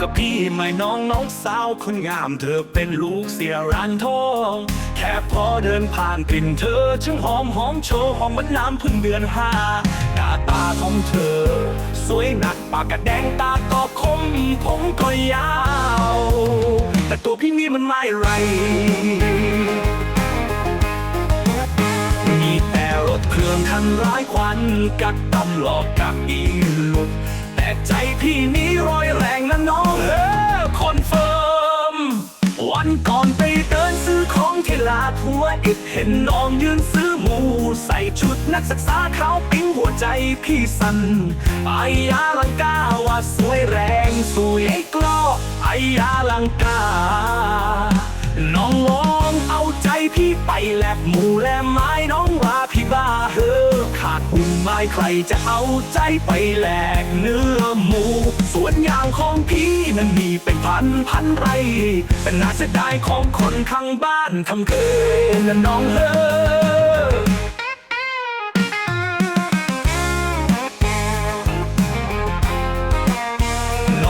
กับพี่ไม่น้องน้องสาวคนงามเธอเป็นลูกเสียร้านทอง แค่พอเดินผ่านกลิ่นเธอจึงหอมหอมโชว์หอมเหมือนน้ำพึ่งเดือนห้าหน้าตาของเธอ สวยหนักปากกระแดงตาก็คมผมก็ยาว แต่ตัวพี่นี่มันไม่ไรมีแต่รถเครื่องคันร้ายควันกักตำหลอกกักอีลุด ใจพี่นี้ร้อยแรงนะน้องเออคอนเฟิร์ม วันก่อนไปเดินซื้อของที่ลาดหัวอิดเห็นน้องยืนซื้อหมู ใส่ชุดนักศึกษาขาวปิ้งหัวใจพี่สั่นไอยาลังกาว่าสวยแรงสวยกล้อไอยาลังกา น้องลอ ดหุ่นไม้ใครจะเอาใจไปแหลกเนื้อหมู สวนยางของพี่นั้นมีเป็นพันพันไร เป็นนาเสียดายของคนข้างบ้านทำเกินน้องเฮอน้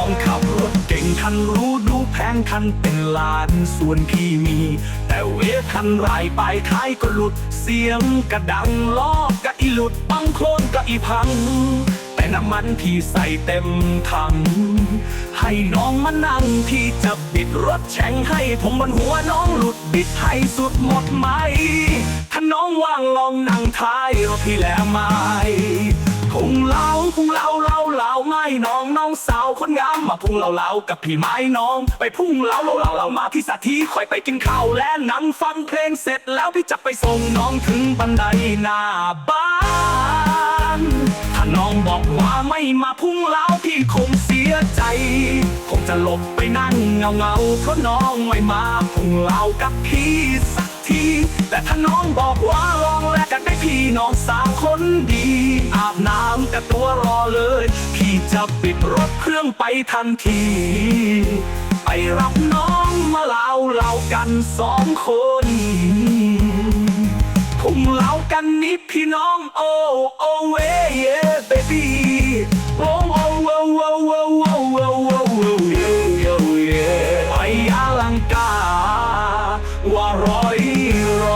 องขับรถเก่งคันรู้ดูแพงคันเป็นล้านส่วนพี่มี แต่เวทคันรายไปท้ายก็หลุด เสียงกระดังล้อก็อีหลุดบังโคลนก็อีพัง แต่น้ำมันพี่ใส่เต็มถัง ให้น้องมานั่งพี่จะบิดรถแช่งให้ ผมบนหัวน้องหลุดบิดให้สุดหมดไหม ถ้าน้องว่างลองนั่งท้ายรถพี่แล้วไหมพุงเล่าพุงเล่า เล่าเล่าไม่น้องน้องสาวคนงามมาพุ่งเล่าเล่ากับพี่ไม้น้อง ไปพุงเล่าเล่าเล่าเล่ามาที่สถทีคอยไปกินข้าวและนั่งฟังเพลงเสร็จแล้วพี่จะไปส่งน้องถึงบันไดหน้าบ้านถ้าน้องบอกว่าไม่มาพุ่งเล่าพี่คงเสียใจ คงจะหลบไปนั่งเงาเงาเพราะน้องไม่มาพุ่งเล่ากับพี่สักที แต่ถ้าน้องบอกว่าลองแลกกันได้พี่น้องสาวคนดี จะตัวรอเลย พี่จะปิดรถเครื่องไปทันที ไปรับน้องมาเล่าเล่ากันสองคนผมเล่ากันนี้พี่น้องโอ้โอ้เว้ยเบบี้โอ้โอ้โอ้โอ้โอ้โอ้โอ้โอ้โอ้โอ้ไปอลังการว่ารอยรอ